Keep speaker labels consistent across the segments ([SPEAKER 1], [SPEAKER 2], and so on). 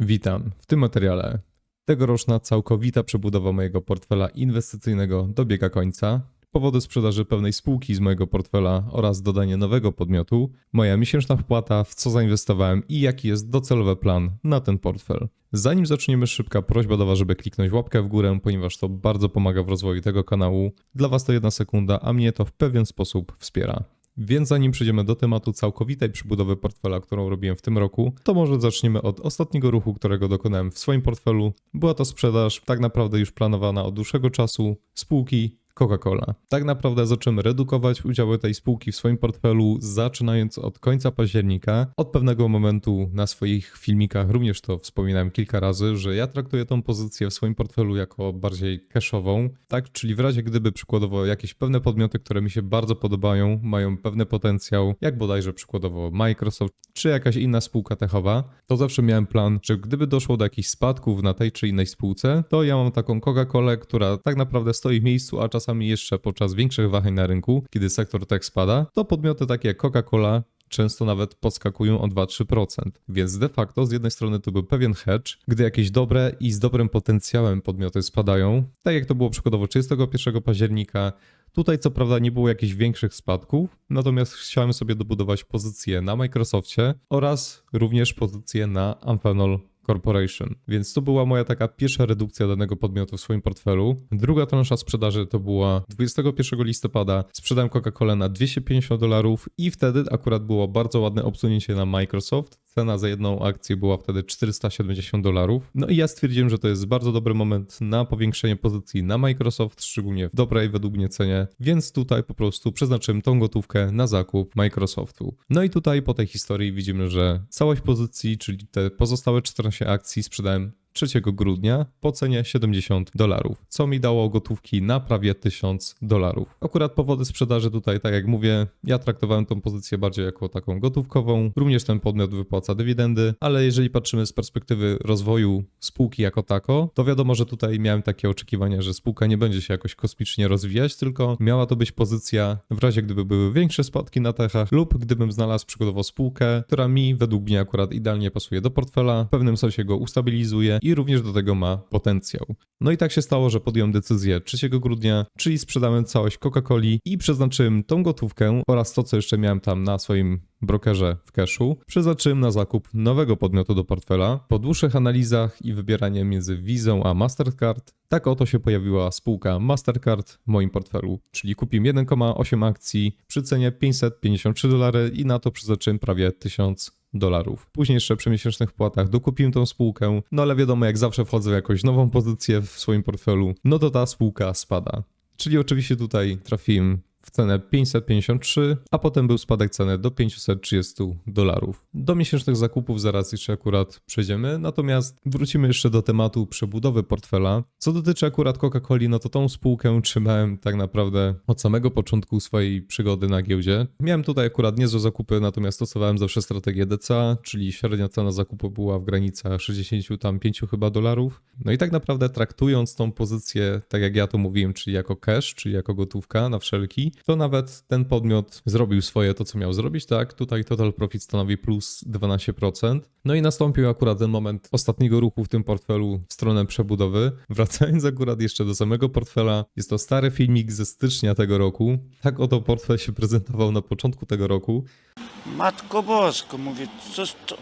[SPEAKER 1] Witam. W tym materiale tegoroczna całkowita przebudowa mojego portfela inwestycyjnego dobiega końca. Powody sprzedaży pewnej spółki z mojego portfela oraz dodanie nowego podmiotu, moja miesięczna wpłata, w co zainwestowałem i jaki jest docelowy plan na ten portfel. Zanim zaczniemy, szybka prośba do Was, żeby kliknąć łapkę w górę, ponieważ to bardzo pomaga w rozwoju tego kanału. Dla Was to jedna sekunda, a mnie to w pewien sposób wspiera. Więc zanim przejdziemy do tematu całkowitej przebudowy portfela, którą robiłem w tym roku, to może zaczniemy od ostatniego ruchu, którego dokonałem w swoim portfelu. Była to sprzedaż tak naprawdę już planowana od dłuższego czasu spółki Coca-Cola. Tak naprawdę zaczęły redukować udziały tej spółki w swoim portfelu, zaczynając od końca października. Od pewnego momentu na swoich filmikach również to wspominałem kilka razy, że ja traktuję tą pozycję w swoim portfelu jako bardziej cashową, tak? Czyli w razie gdyby przykładowo jakieś pewne podmioty, które mi się bardzo podobają, mają pewny potencjał, jak bodajże przykładowo Microsoft czy jakaś inna spółka techowa, to zawsze miałem plan, że gdyby doszło do jakichś spadków na tej czy innej spółce, to ja mam taką Coca-Colę, która tak naprawdę stoi w miejscu, a czasami jeszcze podczas większych wahań na rynku, kiedy sektor tech spada, to podmioty takie jak Coca-Cola często nawet podskakują o 2-3%. Więc de facto z jednej strony to był pewien hedge, gdy jakieś dobre i z dobrym potencjałem podmioty spadają, tak jak to było przykładowo 31 października, Tutaj co prawda nie było jakichś większych spadków, natomiast chciałem sobie dobudować pozycję na Microsoftie oraz również pozycję na Amphenol Corporation. Więc to była moja taka pierwsza redukcja danego podmiotu w swoim portfelu. Druga transza sprzedaży to była 21 listopada. Sprzedałem Coca-Colę na 250 dolarów i wtedy akurat było bardzo ładne obsunięcie na Microsoft. Cena za jedną akcję była wtedy 470 dolarów. No i ja stwierdziłem, że to jest bardzo dobry moment na powiększenie pozycji na Microsoft, szczególnie w dobrej według mnie cenie, więc tutaj po prostu przeznaczyłem tą gotówkę na zakup Microsoftu. No i tutaj po tej historii widzimy, że całość pozycji, czyli te pozostałe 14 akcji sprzedałem 3 grudnia po cenie 70 dolarów, co mi dało gotówki na prawie 1000 dolarów. Akurat powody sprzedaży tutaj, tak jak mówię, ja traktowałem tą pozycję bardziej jako taką gotówkową. Również ten podmiot wypłaca dywidendy, ale jeżeli patrzymy z perspektywy rozwoju spółki jako tako, to wiadomo, że tutaj miałem takie oczekiwania, że spółka nie będzie się jakoś kosmicznie rozwijać, tylko miała to być pozycja w razie gdyby były większe spadki na techach lub gdybym znalazł przykładowo spółkę, która mi według mnie akurat idealnie pasuje do portfela, w pewnym sensie go ustabilizuje i również do tego ma potencjał. No i tak się stało, że podjąłem decyzję 3 grudnia, czyli sprzedałem całość Coca-Coli i przeznaczyłem tą gotówkę oraz to, co jeszcze miałem tam na swoim brokerze w cashu, przeznaczyłem na zakup nowego podmiotu do portfela. Po dłuższych analizach i wybieraniu między Visa a Mastercard, tak oto się pojawiła spółka Mastercard w moim portfelu, czyli kupiłem 1,8 akcji przy cenie 553 dolary i na to przeznaczyłem prawie 1000 dolarów. Później jeszcze przy miesięcznych wpłatach dokupiłem tą spółkę, no ale wiadomo, jak zawsze wchodzę w jakąś nową pozycję w swoim portfelu, no to ta spółka spada. Czyli oczywiście tutaj trafiłem w cenę 553, a potem był spadek ceny do 530 dolarów. Do miesięcznych zakupów zaraz jeszcze akurat przejdziemy, natomiast wrócimy jeszcze do tematu przebudowy portfela. Co dotyczy akurat Coca-Coli, no to tą spółkę trzymałem tak naprawdę od samego początku swojej przygody na giełdzie. Miałem tutaj akurat niezłe zakupy, natomiast stosowałem zawsze strategię DCA, czyli średnia cena zakupu była w granicach 65 chyba dolarów. No i tak naprawdę traktując tą pozycję, tak jak ja to mówiłem, czyli jako cash, czyli jako gotówka na wszelki, to nawet ten podmiot zrobił swoje to, co miał zrobić, tak? Tutaj total profit stanowi plus 12%. No i nastąpił akurat ten moment ostatniego ruchu w tym portfelu w stronę przebudowy. Wracając akurat jeszcze do samego portfela, jest to stary filmik ze stycznia tego roku. Tak oto portfel się prezentował na początku tego roku.
[SPEAKER 2] Matko Bosko, mówię, co, co,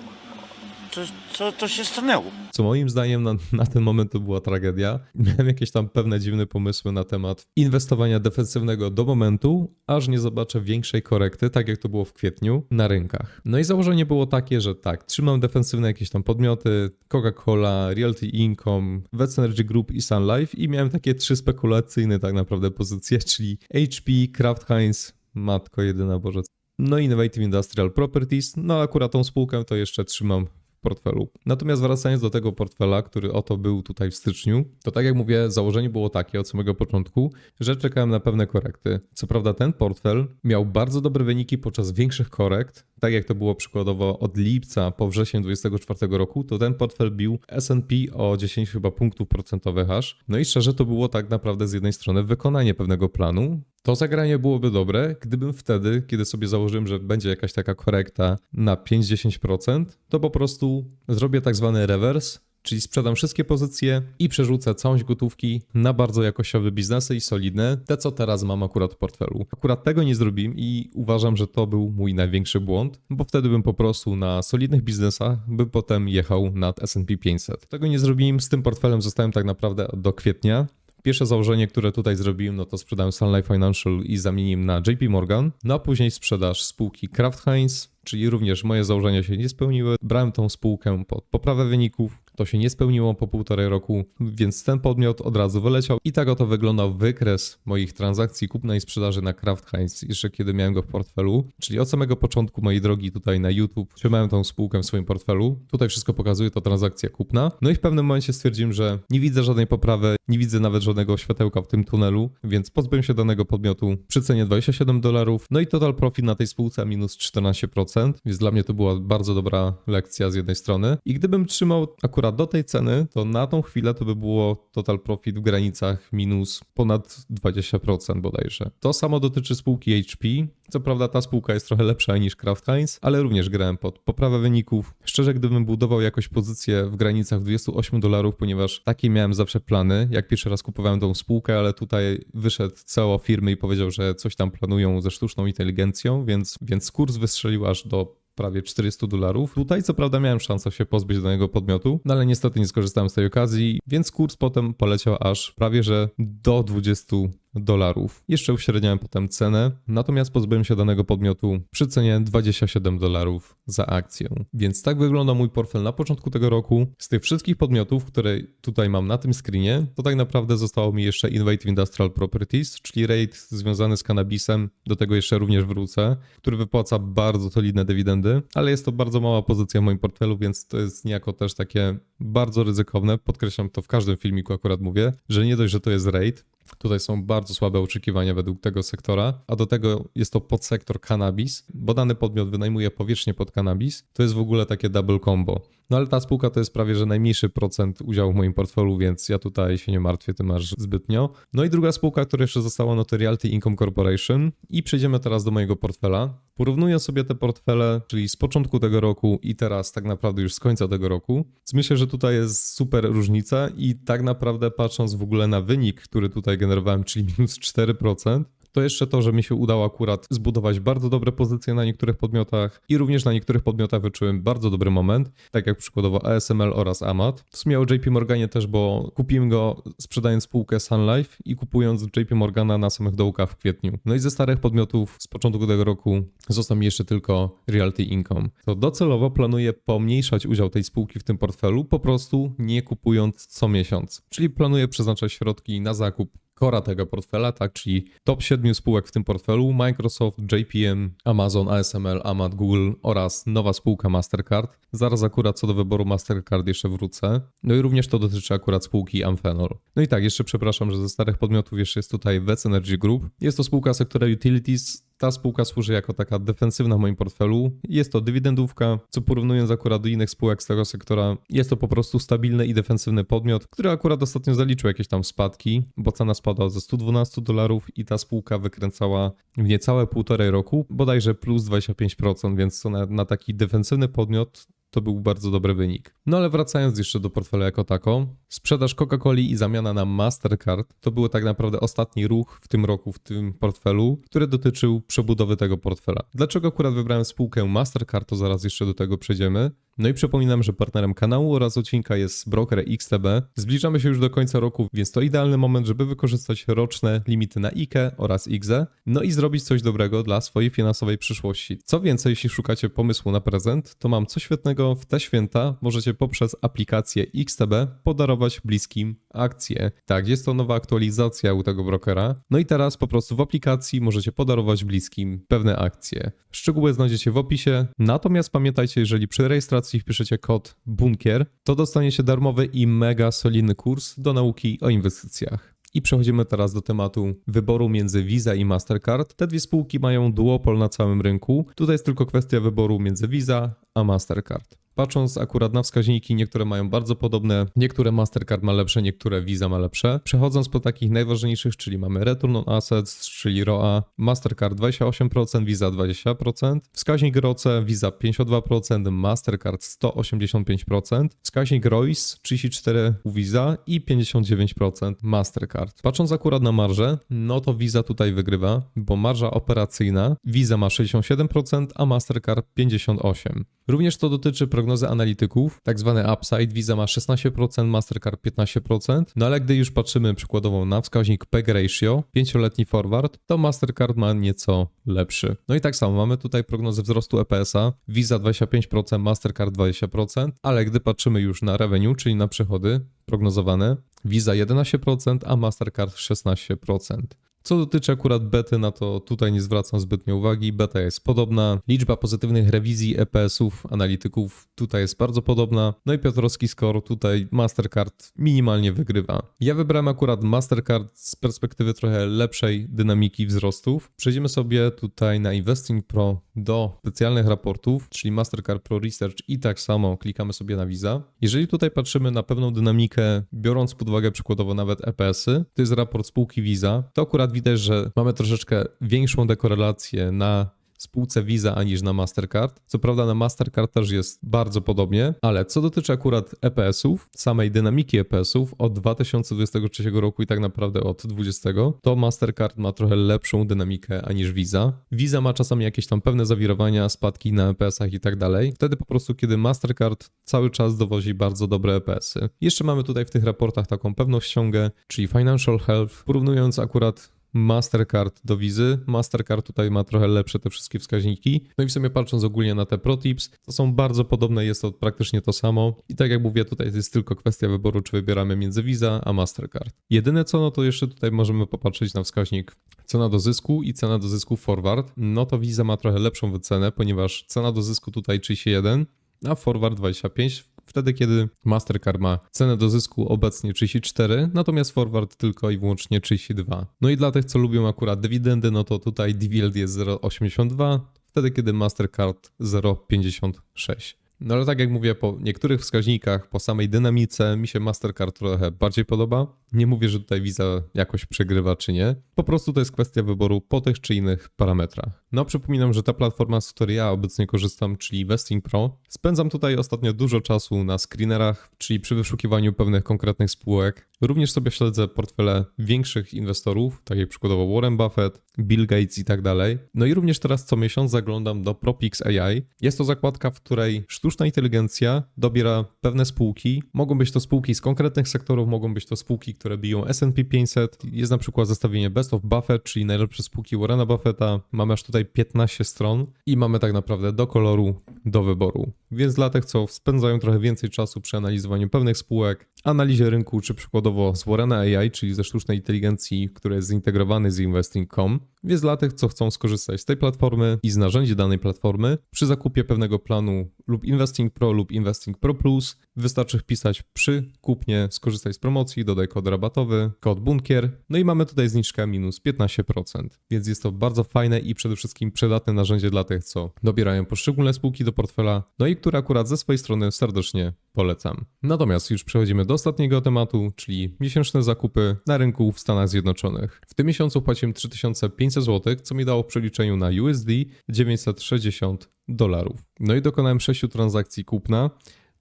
[SPEAKER 2] co, co to się stanęło?
[SPEAKER 1] co moim zdaniem na, na ten moment to była tragedia. Miałem jakieś tam pewne dziwne pomysły na temat inwestowania defensywnego do momentu, aż nie zobaczę większej korekty, tak jak to było w kwietniu, na rynkach. No i założenie było takie, że tak, trzymam defensywne jakieś tam podmioty, Coca-Cola, Realty Income, Vets Energy Group i Sun Life i miałem takie trzy spekulacyjne tak naprawdę pozycje, czyli HP, Kraft Heinz, matko jedyna Boże, no Innovative Industrial Properties, no akurat tą spółkę to jeszcze trzymam portfelu. Natomiast wracając do tego portfela, który oto był tutaj w styczniu, to tak jak mówię, założenie było takie od samego początku, że czekałem na pewne korekty. Co prawda ten portfel miał bardzo dobre wyniki podczas większych korekt, tak jak to było przykładowo od lipca po wrzesień 2024 roku, to ten portfel bił S&P o 10 chyba punktów procentowych aż. No i szczerze to było tak naprawdę z jednej strony wykonanie pewnego planu, To zagranie byłoby dobre, gdybym wtedy, kiedy sobie założyłem, że będzie jakaś taka korekta na 5-10%, to po prostu zrobię tak zwany rewers, czyli sprzedam wszystkie pozycje i przerzucę całą gotówki na bardzo jakościowe biznesy i solidne, te co teraz mam akurat w portfelu. Akurat tego nie zrobiłem i uważam, że to był mój największy błąd, bo wtedy bym po prostu na solidnych biznesach bym potem jechał nad S&P 500. Tego nie zrobiłem, z tym portfelem zostałem tak naprawdę do kwietnia. Pierwsze założenie, które tutaj zrobiłem, no to sprzedałem Sun Life Financial i zamieniłem na JP Morgan, no a później sprzedaż spółki Kraft Heinz, czyli również moje założenia się nie spełniły. Brałem tą spółkę pod poprawę wyników, to się nie spełniło po półtorej roku, więc ten podmiot od razu wyleciał i tak oto wyglądał wykres moich transakcji kupna i sprzedaży na Kraft Heinz, jeszcze kiedy miałem go w portfelu, czyli od samego początku mojej drogi tutaj na YouTube trzymałem tą spółkę w swoim portfelu. Tutaj wszystko pokazuje, to transakcja kupna. No i w pewnym momencie stwierdziłem, że nie widzę żadnej poprawy, nie widzę nawet żadnego światełka w tym tunelu, więc pozbyłem się danego podmiotu przy cenie 27 dolarów. No i total profit na tej spółce minus 14%, więc dla mnie to była bardzo dobra lekcja z jednej strony. I gdybym trzymał akurat do tej ceny, to na tą chwilę to by było total profit w granicach minus ponad 20% bodajże. To samo dotyczy spółki HP. Co prawda ta spółka jest trochę lepsza niż Kraft Heinz, ale również grałem pod poprawę wyników. Szczerze, gdybym budował jakoś pozycję w granicach 28 dolarów, ponieważ takie miałem zawsze plany, jak pierwszy raz kupowałem tą spółkę, ale tutaj wyszedł CEO firmy i powiedział, że coś tam planują ze sztuczną inteligencją, więc, więc kurs wystrzelił aż do prawie 400 dolarów. Tutaj co prawda miałem szansę się pozbyć danego podmiotu, no ale niestety nie skorzystałem z tej okazji, więc kurs potem poleciał aż prawie że do 20 dolarów. Jeszcze uśredniałem potem cenę, natomiast pozbyłem się danego podmiotu przy cenie 27 dolarów za akcję. Więc tak wygląda mój portfel na początku tego roku. Z tych wszystkich podmiotów, które tutaj mam na tym screenie, to tak naprawdę zostało mi jeszcze Innovative Industrial Properties, czyli REIT związany z cannabisem, do tego jeszcze również wrócę, który wypłaca bardzo solidne dywidendy, ale jest to bardzo mała pozycja w moim portfelu, więc to jest niejako też takie bardzo ryzykowne. Podkreślam to w każdym filmiku akurat mówię, że nie dość, że to jest REIT, Tutaj są bardzo słabe oczekiwania według tego sektora, a do tego jest to podsektor cannabis, bo dany podmiot wynajmuje powierzchnię pod cannabis. To jest w ogóle takie double combo. No ale ta spółka to jest prawie że najmniejszy procent udziału w moim portfelu, więc ja tutaj się nie martwię tym aż zbytnio. No i druga spółka, która jeszcze została, no to Realty Income Corporation. I przejdziemy teraz do mojego portfela. Porównuję sobie te portfele, czyli z początku tego roku i teraz tak naprawdę już z końca tego roku. Myślę, że tutaj jest super różnica i tak naprawdę patrząc w ogóle na wynik, który tutaj generowałem, czyli minus 4%, to jeszcze to, że mi się udało akurat zbudować bardzo dobre pozycje na niektórych podmiotach i również na niektórych podmiotach wyczułem bardzo dobry moment, tak jak przykładowo ASML oraz Amat. W sumie o JP Morganie też, bo kupiłem go sprzedając spółkę Sun Life i kupując JP Morgana na samych dołkach w kwietniu. No i ze starych podmiotów z początku tego roku został mi jeszcze tylko Realty Income. To docelowo planuję pomniejszać udział tej spółki w tym portfelu, po prostu nie kupując co miesiąc. Czyli planuję przeznaczać środki na zakup kora tego portfela, tak, czyli top 7 spółek w tym portfelu, Microsoft, JPM, Amazon, ASML, Amat, Google oraz nowa spółka Mastercard. Zaraz akurat co do wyboru Mastercard jeszcze wrócę. No i również to dotyczy akurat spółki Amphenol. No i tak, jeszcze przepraszam, że ze starych podmiotów jeszcze jest tutaj Vec Energy Group. Jest to spółka sektora utilities, ta spółka służy jako taka defensywna w moim portfelu. Jest to dywidendówka, co porównując akurat do innych spółek z tego sektora, jest to po prostu stabilny i defensywny podmiot, który akurat ostatnio zaliczył jakieś tam spadki, bo cena spadła ze 112 dolarów i ta spółka wykręcała w niecałe półtorej roku, bodajże plus 25%, więc na, na taki defensywny podmiot to był bardzo dobry wynik. No ale wracając jeszcze do portfela jako tako, sprzedaż Coca-Coli i zamiana na Mastercard to był tak naprawdę ostatni ruch w tym roku w tym portfelu, który dotyczył przebudowy tego portfela. Dlaczego akurat wybrałem spółkę Mastercard, to zaraz jeszcze do tego przejdziemy. No i przypominam, że partnerem kanału oraz odcinka jest broker XTB. Zbliżamy się już do końca roku, więc to idealny moment, żeby wykorzystać roczne limity na IKE oraz IGZE, no i zrobić coś dobrego dla swojej finansowej przyszłości. Co więcej, jeśli szukacie pomysłu na prezent, to mam coś świetnego w te święta. Możecie poprzez aplikację XTB podarować bliskim akcje. Tak, jest to nowa aktualizacja u tego brokera. No i teraz po prostu w aplikacji możecie podarować bliskim pewne akcje. Szczegóły znajdziecie w opisie. Natomiast pamiętajcie, jeżeli przy rejestracji wpiszecie kod BUNKIER, to dostaniecie darmowy i mega solidny kurs do nauki o inwestycjach. I przechodzimy teraz do tematu wyboru między Visa i Mastercard. Te dwie spółki mają duopol na całym rynku. Tutaj jest tylko kwestia wyboru między Visa a Mastercard. Patrząc akurat na wskaźniki, niektóre mają bardzo podobne, niektóre Mastercard ma lepsze, niektóre Visa ma lepsze. Przechodząc po takich najważniejszych, czyli mamy Return on Assets, czyli ROA, Mastercard 28%, Visa 20%, wskaźnik ROCE, Visa 52%, Mastercard 185%, wskaźnik ROIS 34% u Visa i 59% Mastercard. Patrząc akurat na marżę, no to Visa tutaj wygrywa, bo marża operacyjna Visa ma 67%, a Mastercard 58%. Również to dotyczy prognozy analityków, tak zwany upside, Visa ma 16%, Mastercard 15%, no ale gdy już patrzymy przykładowo na wskaźnik PEG ratio, 5-letni forward, to Mastercard ma nieco lepszy. No i tak samo mamy tutaj prognozę wzrostu EPS-a, Visa 25%, Mastercard 20%, ale gdy patrzymy już na revenue, czyli na przychody prognozowane, Visa 11%, a Mastercard 16%. Co dotyczy akurat bety, na to tutaj nie zwracam zbytnio uwagi. Beta jest podobna. Liczba pozytywnych rewizji EPS-ów analityków tutaj jest bardzo podobna. No i Piotrowski score tutaj Mastercard minimalnie wygrywa. Ja wybrałem akurat Mastercard z perspektywy trochę lepszej dynamiki wzrostów. Przejdziemy sobie tutaj na Investing Pro do specjalnych raportów, czyli Mastercard Pro Research i tak samo klikamy sobie na Visa. Jeżeli tutaj patrzymy na pewną dynamikę, biorąc pod uwagę przykładowo nawet EPS-y, to jest raport spółki Visa, to akurat widać, że mamy troszeczkę większą dekorelację na spółce Visa aniż na Mastercard. Co prawda na Mastercard też jest bardzo podobnie, ale co dotyczy akurat EPS-ów, samej dynamiki EPS-ów od 2023 roku i tak naprawdę od 2020, to Mastercard ma trochę lepszą dynamikę aniż Visa. Visa ma czasami jakieś tam pewne zawirowania, spadki na EPS-ach i tak dalej. Wtedy po prostu, kiedy Mastercard cały czas dowozi bardzo dobre EPS-y. Jeszcze mamy tutaj w tych raportach taką pewną ściągę, czyli Financial Health, porównując akurat Mastercard do wizy. Mastercard tutaj ma trochę lepsze te wszystkie wskaźniki. No i w sumie patrząc ogólnie na te protips, to są bardzo podobne, jest to praktycznie to samo. I tak jak mówię, tutaj jest tylko kwestia wyboru, czy wybieramy między Visa a Mastercard. Jedyne co, no to jeszcze tutaj możemy popatrzeć na wskaźnik cena do zysku i cena do zysku forward. No to Visa ma trochę lepszą wycenę, ponieważ cena do zysku tutaj 31, a forward 25 wtedy kiedy Mastercard ma cenę do zysku obecnie 34, natomiast forward tylko i wyłącznie 32. No i dla tych, co lubią akurat dywidendy, no to tutaj DVLD jest 0,82, wtedy kiedy Mastercard 0,56. No ale tak jak mówię, po niektórych wskaźnikach, po samej dynamice, mi się Mastercard trochę bardziej podoba. Nie mówię, że tutaj Visa jakoś przegrywa czy nie. Po prostu to jest kwestia wyboru po tych czy innych parametrach. No przypominam, że ta platforma, z której ja obecnie korzystam, czyli Investing Pro, spędzam tutaj ostatnio dużo czasu na screenerach, czyli przy wyszukiwaniu pewnych konkretnych spółek. Również sobie śledzę portfele większych inwestorów, tak jak przykładowo Warren Buffett, Bill Gates i tak dalej. No i również teraz co miesiąc zaglądam do Propix AI. Jest to zakładka, w której sztuczna inteligencja dobiera pewne spółki. Mogą być to spółki z konkretnych sektorów, mogą być to spółki, które biją S&P 500. Jest na przykład zestawienie Best of Buffett, czyli najlepsze spółki Warrena Buffetta. Mamy aż tutaj 15 stron i mamy tak naprawdę do koloru, do wyboru. Więc dla tych, co spędzają trochę więcej czasu przy analizowaniu pewnych spółek, analizie rynku, czy przykładowo z Warrena AI, czyli ze sztucznej inteligencji, który jest zintegrowany z Investing.com, więc dla tych, co chcą skorzystać z tej platformy i z narzędzi danej platformy, przy zakupie pewnego planu lub Investing Pro lub Investing Pro Plus, wystarczy wpisać przy kupnie, skorzystaj z promocji, dodaj kod rabatowy, kod bunkier, no i mamy tutaj zniżkę minus 15%. Więc jest to bardzo fajne i przede wszystkim przydatne narzędzie dla tych, co dobierają poszczególne spółki do portfela, no i które akurat ze swojej strony serdecznie polecam. Natomiast już przechodzimy do ostatniego tematu, czyli miesięczne zakupy na rynku w Stanach Zjednoczonych. W tym miesiącu płaciłem 3500 zł, co mi dało w przeliczeniu na USD 960 dolarów. No i dokonałem 6 transakcji kupna.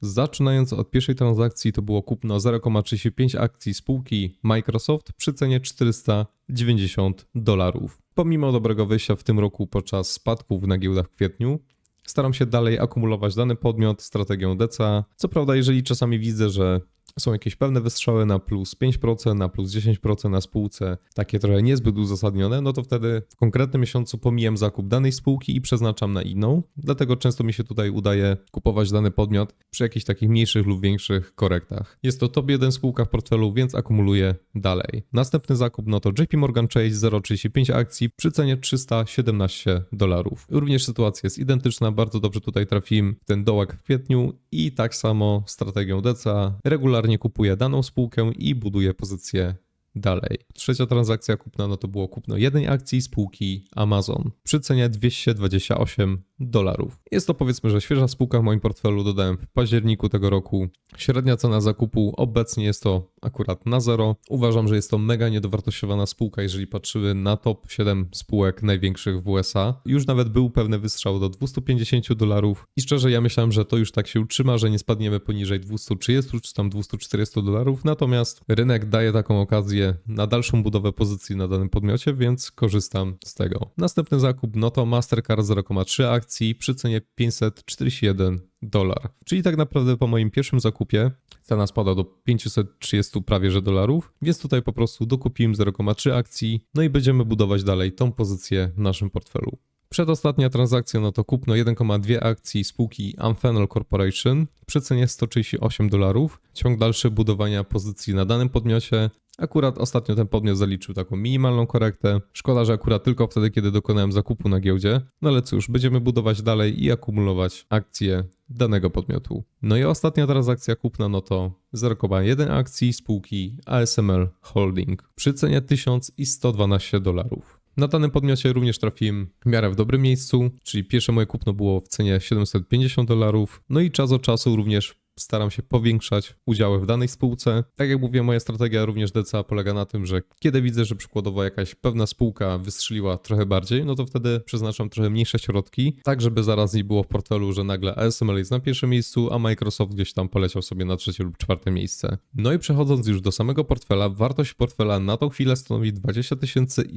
[SPEAKER 1] Zaczynając od pierwszej transakcji to było kupno 0,35 akcji spółki Microsoft przy cenie 490 dolarów. Pomimo dobrego wyjścia w tym roku podczas spadków na giełdach w kwietniu, staram się dalej akumulować dany podmiot strategią DCA. Co prawda, jeżeli czasami widzę, że są jakieś pewne wystrzały na plus 5%, na plus 10% na spółce, takie trochę niezbyt uzasadnione, no to wtedy w konkretnym miesiącu pomijam zakup danej spółki i przeznaczam na inną. Dlatego często mi się tutaj udaje kupować dany podmiot przy jakichś takich mniejszych lub większych korektach. Jest to top 1 spółka w portfelu, więc akumuluję dalej. Następny zakup no to JP Morgan Chase 0,35 akcji przy cenie 317 dolarów. Również sytuacja jest identyczna, bardzo dobrze tutaj trafiłem w ten dołek w kwietniu i tak samo strategią DCA regularnie kupuję daną spółkę i buduję pozycję dalej. Trzecia transakcja kupna no to było kupno jednej akcji spółki Amazon przy cenie 228 dolarów. Jest to powiedzmy, że świeża spółka w moim portfelu, dodałem w październiku tego roku. Średnia cena zakupu obecnie jest to akurat na zero. Uważam, że jest to mega niedowartościowana spółka, jeżeli patrzymy na top 7 spółek największych w USA. Już nawet był pewny wystrzał do 250 dolarów i szczerze ja myślałem, że to już tak się utrzyma, że nie spadniemy poniżej 230 czy tam 240 dolarów, natomiast rynek daje taką okazję na dalszą budowę pozycji na danym podmiocie, więc korzystam z tego. Następny zakup no to Mastercard 0,3 akcji przy cenie 541 dolar. Czyli tak naprawdę po moim pierwszym zakupie cena spada do 530 prawie że dolarów, więc tutaj po prostu dokupiłem 0,3 akcji, no i będziemy budować dalej tą pozycję w naszym portfelu. Przedostatnia transakcja no to kupno 1,2 akcji spółki Amphenol Corporation przy cenie 138 dolarów. Ciąg dalszy budowania pozycji na danym podmiocie. Akurat ostatnio ten podmiot zaliczył taką minimalną korektę. Szkoda, że akurat tylko wtedy, kiedy dokonałem zakupu na giełdzie. No ale cóż, będziemy budować dalej i akumulować akcje danego podmiotu. No i ostatnia transakcja kupna no to 0,1 akcji spółki ASML Holding przy cenie 1112 dolarów. Na danym podmiocie również trafiłem w miarę w dobrym miejscu, czyli pierwsze moje kupno było w cenie 750 dolarów. No i czas od czasu również staram się powiększać udziały w danej spółce. Tak jak mówię, moja strategia również DCA polega na tym, że kiedy widzę, że przykładowo jakaś pewna spółka wystrzeliła trochę bardziej, no to wtedy przeznaczam trochę mniejsze środki, tak żeby zaraz nie było w portfelu, że nagle ASML jest na pierwszym miejscu, a Microsoft gdzieś tam poleciał sobie na trzecie lub czwarte miejsce. No i przechodząc już do samego portfela, wartość portfela na tą chwilę stanowi 20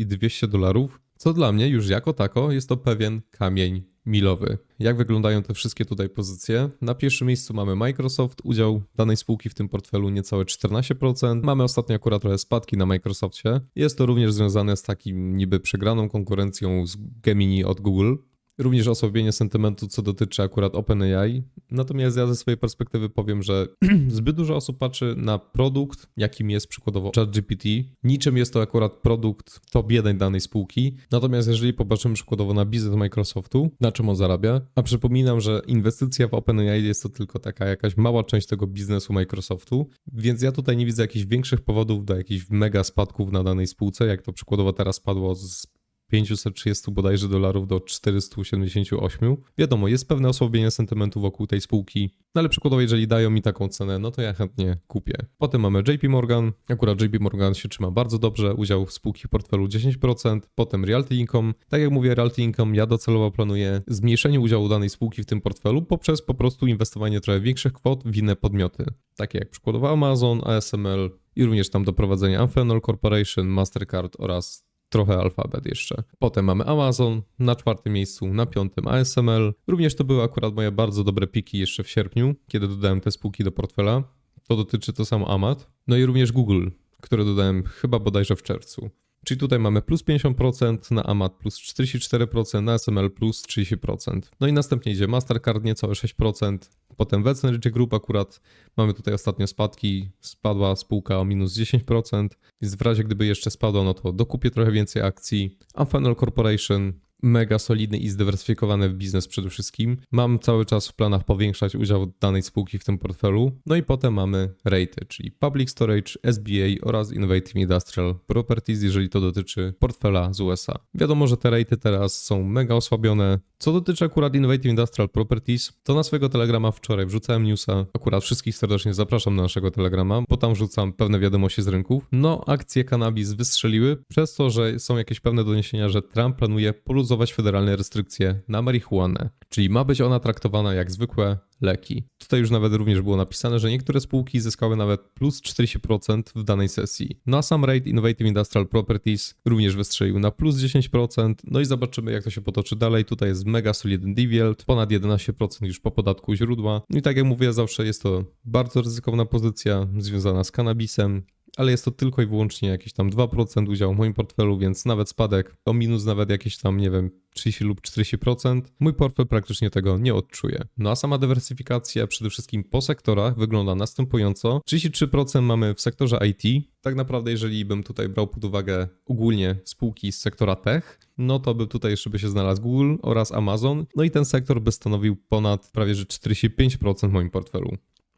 [SPEAKER 1] 200 dolarów, co dla mnie już jako tako jest to pewien kamień milowy. Jak wyglądają te wszystkie tutaj pozycje? Na pierwszym miejscu mamy Microsoft, udział danej spółki w tym portfelu niecałe 14%. Mamy ostatnio akurat trochę spadki na Microsoftie. Jest to również związane z takim niby przegraną konkurencją z Gemini od Google. Również osłabienie sentymentu, co dotyczy akurat OpenAI. Natomiast ja ze swojej perspektywy powiem, że zbyt dużo osób patrzy na produkt, jakim jest przykładowo ChatGPT. Niczym jest to akurat produkt top 1 danej spółki. Natomiast jeżeli popatrzymy przykładowo na biznes Microsoftu, na czym on zarabia, a przypominam, że inwestycja w OpenAI jest to tylko taka jakaś mała część tego biznesu Microsoftu, więc ja tutaj nie widzę jakichś większych powodów do jakichś mega spadków na danej spółce, jak to przykładowo teraz spadło z 530 bodajże dolarów do 478. Wiadomo, jest pewne osłabienie sentymentu wokół tej spółki, no ale przykładowo, jeżeli dają mi taką cenę, no to ja chętnie kupię. Potem mamy JP Morgan. Akurat JP Morgan się trzyma bardzo dobrze, udział w spółki w portfelu 10%. Potem Realty Income. Tak jak mówię, Realty Income ja docelowo planuję zmniejszenie udziału danej spółki w tym portfelu poprzez po prostu inwestowanie trochę większych kwot w inne podmioty, takie jak przykładowo Amazon, ASML i również tam doprowadzenie Amphenol Corporation, Mastercard oraz trochę alfabet jeszcze. Potem mamy Amazon na czwartym miejscu, na piątym ASML. Również to były akurat moje bardzo dobre piki jeszcze w sierpniu, kiedy dodałem te spółki do portfela. To dotyczy to samo Amat. No i również Google, które dodałem chyba bodajże w czerwcu. Czyli tutaj mamy plus 50%, na AMAT plus 44%, na SML plus 30%. No i następnie idzie Mastercard niecałe 6%, potem Wecner Group akurat mamy tutaj ostatnio spadki, spadła spółka o minus 10%, więc w razie gdyby jeszcze spadło, no to dokupię trochę więcej akcji. Amphenol Corporation mega solidny i zdywersyfikowany biznes przede wszystkim. Mam cały czas w planach powiększać udział danej spółki w tym portfelu. No i potem mamy REITy, czyli Public Storage, SBA oraz Innovative Industrial Properties, jeżeli to dotyczy portfela z USA. Wiadomo, że te REITy teraz są mega osłabione. Co dotyczy akurat Innovative Industrial Properties, to na swojego telegrama wczoraj wrzucałem newsa. Akurat wszystkich serdecznie zapraszam na naszego telegrama, bo tam wrzucam pewne wiadomości z rynków. No, akcje cannabis wystrzeliły przez to, że są jakieś pewne doniesienia, że Trump planuje poluzować federalne restrykcje na marihuanę, czyli ma być ona traktowana jak zwykłe leki. Tutaj już nawet również było napisane, że niektóre spółki zyskały nawet plus 40% w danej sesji. No a sam rate Innovative Industrial Properties również wystrzelił na plus 10%. No i zobaczymy jak to się potoczy dalej. Tutaj jest mega solidny dividend, ponad 11% już po podatku źródła. No i tak jak mówię, zawsze jest to bardzo ryzykowna pozycja związana z kanabisem ale jest to tylko i wyłącznie jakieś tam 2% udziału w moim portfelu, więc nawet spadek o minus nawet jakieś tam, nie wiem, 30 lub 40%, mój portfel praktycznie tego nie odczuje. No a sama dywersyfikacja przede wszystkim po sektorach wygląda następująco. 33% mamy w sektorze IT. Tak naprawdę, jeżeli bym tutaj brał pod uwagę ogólnie spółki z sektora tech, no to by tutaj jeszcze by się znalazł Google oraz Amazon. No i ten sektor by stanowił ponad prawie że 45% w moim portfelu.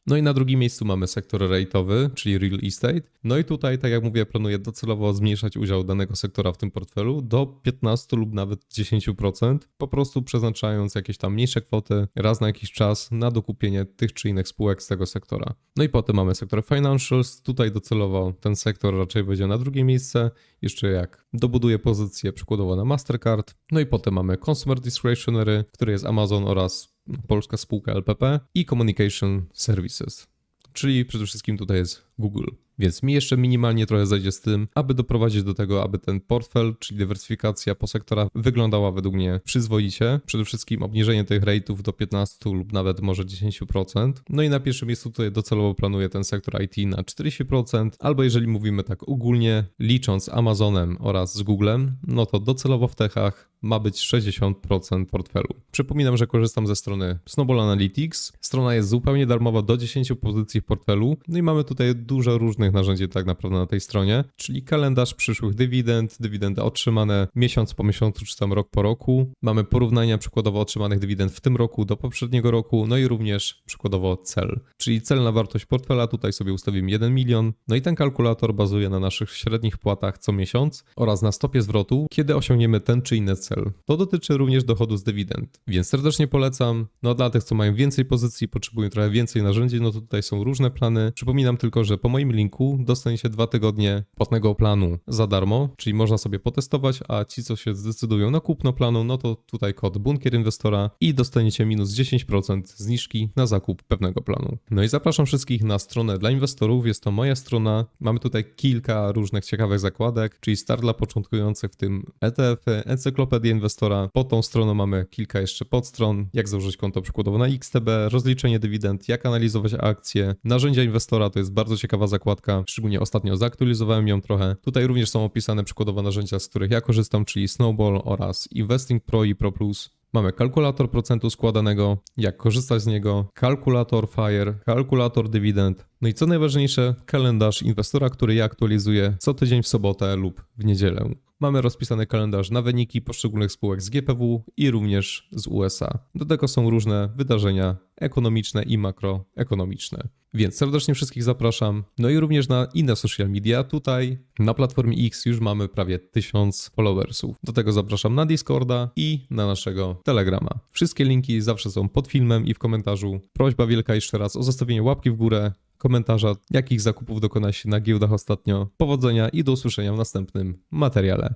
[SPEAKER 1] No i na drugim miejscu mamy sektor rate'owy, czyli real estate. No i tutaj, tak jak mówię, planuję docelowo zmniejszać udział danego sektora w tym portfelu do 15 lub nawet 10%, po prostu przeznaczając jakieś tam mniejsze kwoty raz na jakiś czas na dokupienie tych czy innych spółek z tego sektora. No i potem mamy sektor financials. Tutaj docelowo ten sektor raczej będzie na drugie miejsce. Jeszcze jak dobuduję pozycję przykładowo na Mastercard. No i potem mamy consumer discretionary, który jest Amazon oraz polska spółka LPP i communication services. Czyli przede wszystkim tutaj jest Google. Więc mi jeszcze minimalnie trochę zajdzie z tym, aby doprowadzić do tego, aby ten portfel, czyli dywersyfikacja po sektorach wyglądała według mnie przyzwoicie. Przede wszystkim obniżenie tych rate'ów do 15 lub nawet może 10%. No i na pierwszym miejscu tutaj docelowo planuję ten sektor IT na 40%, albo jeżeli mówimy tak ogólnie, licząc Amazonem oraz z Googlem, no to docelowo w techach ma być 60% portfelu. Przypominam, że korzystam ze strony Snowball Analytics. Strona jest zupełnie darmowa do 10 pozycji w portfelu. No i mamy tutaj dużo różnych narzędzi tak naprawdę na tej stronie, czyli kalendarz przyszłych dywidend, dywidendy otrzymane miesiąc po miesiącu czy tam rok po roku. Mamy porównania przykładowo otrzymanych dywidend w tym roku do poprzedniego roku, no i również przykładowo cel, czyli cel na wartość portfela, tutaj sobie ustawimy 1 milion. No i ten kalkulator bazuje na naszych średnich płatach co miesiąc oraz na stopie zwrotu, kiedy osiągniemy ten czy inny cel. To dotyczy również dochodu z dywidend, więc serdecznie polecam. No dla tych, co mają więcej pozycji, potrzebują trochę więcej narzędzi, no to tutaj są różne plany. Przypominam tylko, że po moim linku dostaniecie dwa tygodnie płatnego planu za darmo, czyli można sobie potestować, a ci, co się zdecydują na kupno planu, no to tutaj kod bunkier inwestora i dostaniecie minus 10% zniżki na zakup pewnego planu. No i zapraszam wszystkich na stronę dla inwestorów, jest to moja strona. Mamy tutaj kilka różnych ciekawych zakładek, czyli start dla początkujących, w tym ETF-y, encyklopedia inwestora. Pod tą stroną mamy kilka jeszcze podstron, jak założyć konto przykładowo na XTB, rozliczenie dywidend, jak analizować akcje, narzędzia inwestora, to jest bardzo ciekawa zakładka, szczególnie ostatnio zaktualizowałem ją trochę. Tutaj również są opisane przykładowo narzędzia, z których ja korzystam, czyli Snowball oraz Investing Pro i Pro Plus. Mamy kalkulator procentu składanego, jak korzystać z niego, kalkulator FIRE, kalkulator dywidend, no i co najważniejsze, kalendarz inwestora, który ja aktualizuję co tydzień w sobotę lub w niedzielę. Mamy rozpisany kalendarz na wyniki poszczególnych spółek z GPW i również z USA. Do tego są różne wydarzenia ekonomiczne i makroekonomiczne. Więc serdecznie wszystkich zapraszam. No i również na inne social media. Tutaj na platformie X już mamy prawie 1000 followersów. Do tego zapraszam na Discorda i na naszego Telegrama. Wszystkie linki zawsze są pod filmem i w komentarzu. Prośba wielka jeszcze raz o zostawienie łapki w górę, komentarza, jakich zakupów dokonałeś na giełdach ostatnio. Powodzenia i do usłyszenia w następnym materiale.